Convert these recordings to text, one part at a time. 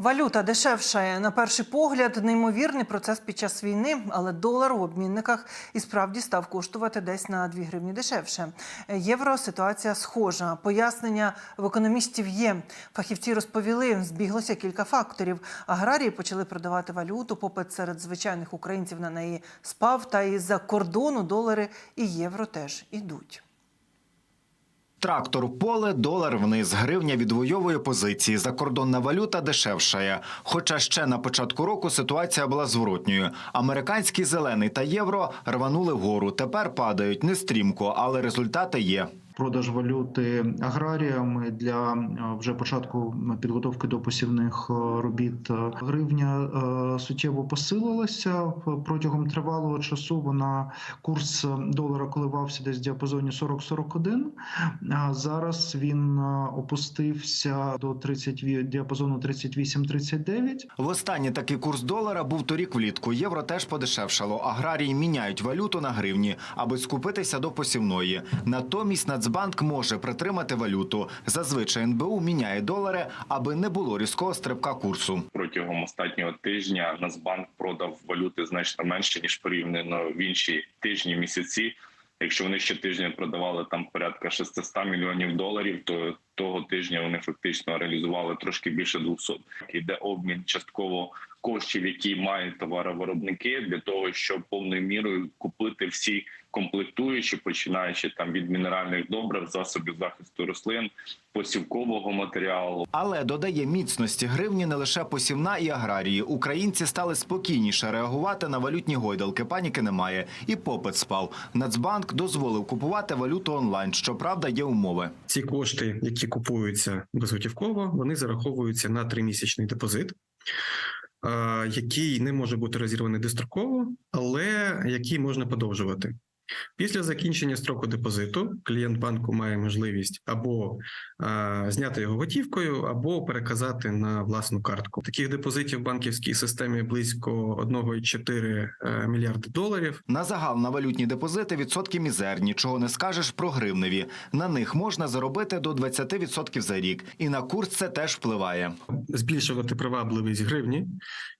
Валюта дешевшає. На перший погляд, неймовірний процес під час війни, але долар у обмінниках і справді став коштувати десь на 2 гривні дешевше. Євро ситуація схожа. Пояснення в економістів є. Фахівці розповіли, збіглося кілька факторів. Аграрії почали продавати валюту, попит серед звичайних українців на неї спав. Та із-за кордону долари і євро теж ідуть. Трактор в поле, долар вниз, гривня відвоює позиції. Закордонна валюта дешевшає. Хоча ще на початку року ситуація була зворотньою. Американський зелений та євро рванули вгору. Тепер падають не стрімко, але результати є. Продаж валюти аграріями для е, вже початку підготовки до посівних е, робіт. Гривня е, суттєво посилилася протягом тривалого часу. Вона курс долара коливався десь в діапазоні 40-41. А зараз він е, опустився до 30, ві- діапазону 38-39. Востаннє такий курс долара був торік влітку. Євро теж подешевшало. Аграрії міняють валюту на гривні, аби скупитися до посівної. Натомість Нацбанк може притримати валюту. Зазвичай НБУ міняє долари, аби не було різкого стрибка курсу. протягом останнього тижня Нацбанк продав валюти значно менше ніж порівняно в інші тижні місяці. Якщо вони ще тижня продавали там порядка 600 мільйонів доларів, то того тижня вони фактично реалізували трошки більше 200. Йде обмін частково коштів, які мають товаровиробники, для того, щоб повною мірою купити всі комплектуючі, починаючи там від мінеральних добрив, засобів захисту рослин, посівкового матеріалу, Але додає міцності гривні не лише посівна і аграрії. Українці стали спокійніше реагувати на валютні гойдалки. Паніки немає, і попит спав. Нацбанк дозволив купувати валюту онлайн. Щоправда, є умови. ці кошти, які купуються безготівково, вони зараховуються на тримісячний депозит, який не може бути розірваний достроково, але який можна подовжувати. Після закінчення строку депозиту клієнт банку має можливість або е, зняти його готівкою, або переказати на власну картку. Таких депозитів в банківській системі близько 1,4 е, мільярди доларів. На загал на валютні депозити відсотки мізерні, чого не скажеш про гривневі. На них можна заробити до 20% за рік, і на курс це теж впливає. збільшувати привабливість гривні,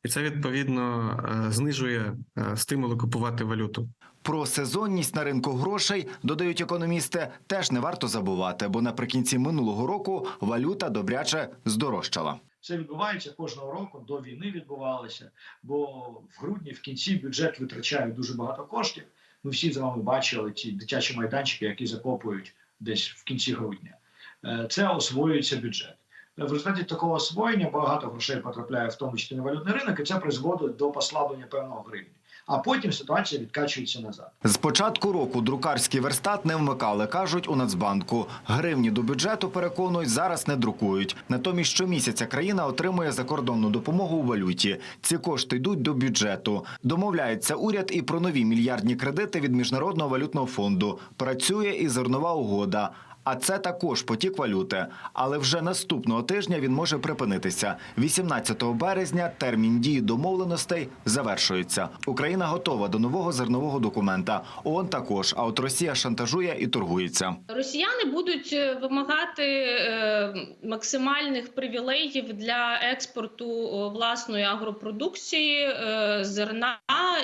і це відповідно е, знижує е, стимули купувати валюту. Про сезонність на ринку грошей додають економісти. Теж не варто забувати, бо наприкінці минулого року валюта добряче здорожчала. Це відбувається кожного року. До війни відбувалося, бо в грудні, в кінці бюджет витрачає дуже багато коштів. Ми всі з вами бачили ті дитячі майданчики, які закопують десь в кінці грудня. Е, Це освоюється бюджет. В результаті такого освоєння багато грошей потрапляє в тому числі на валютний ринок, і це призводить до послаблення певного гривні. А потім ситуація відкачується назад. З початку року друкарський верстат не вмикали, кажуть у Нацбанку. Гривні до бюджету, переконують, зараз не друкують. Натомість щомісяця країна отримує закордонну допомогу у валюті. Ці кошти йдуть до бюджету. Домовляється уряд і про нові мільярдні кредити від Міжнародного валютного фонду. Працює і зернова угода. А це також потік валюти. Але вже наступного тижня він може припинитися. 18 березня термін дії домовленостей завершується. Україна готова до нового зернового документа. ООН також. А от Росія шантажує і торгується. Росіяни будуть е, вимагати е, максимальних привілеїв для експорту власної агропродукції, е, зерна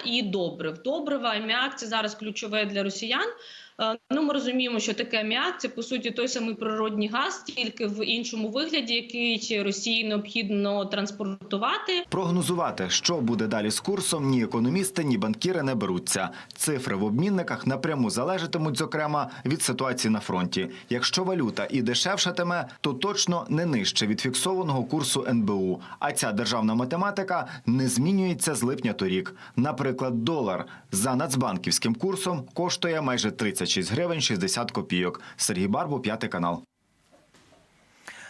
і добрив. Добрива, аміак – це зараз ключове для росіян. Е, Ну, ми розуміємо, що таке аміак це по суті той самий природній газ, тільки в іншому вигляді, який Росії необхідно транспортувати. Прогнозувати, що буде далі з курсом, ні економісти, ні банкіри не беруться. Цифри в обмінниках напряму залежатимуть, зокрема, від ситуації на фронті. Якщо валюта і дешевшатиме, то точно не нижче від фіксованого курсу НБУ. А ця державна математика не змінюється з липня торік. Наприклад, долар за нацбанківським курсом коштує майже 36 гривень 60 копійок. Сергій Барбу, п'ятий канал.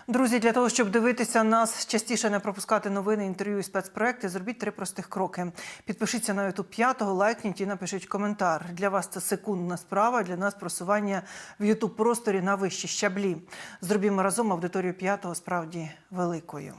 Друзі, для того, щоб дивитися нас, частіше не пропускати новини, інтерв'ю і спецпроекти, зробіть три простих кроки. Підпишіться на YouTube 5, лайкніть і напишіть коментар. Для вас це секундна справа, для нас просування в YouTube просторі на вищі щаблі. Зробімо разом аудиторію 5 справді великою.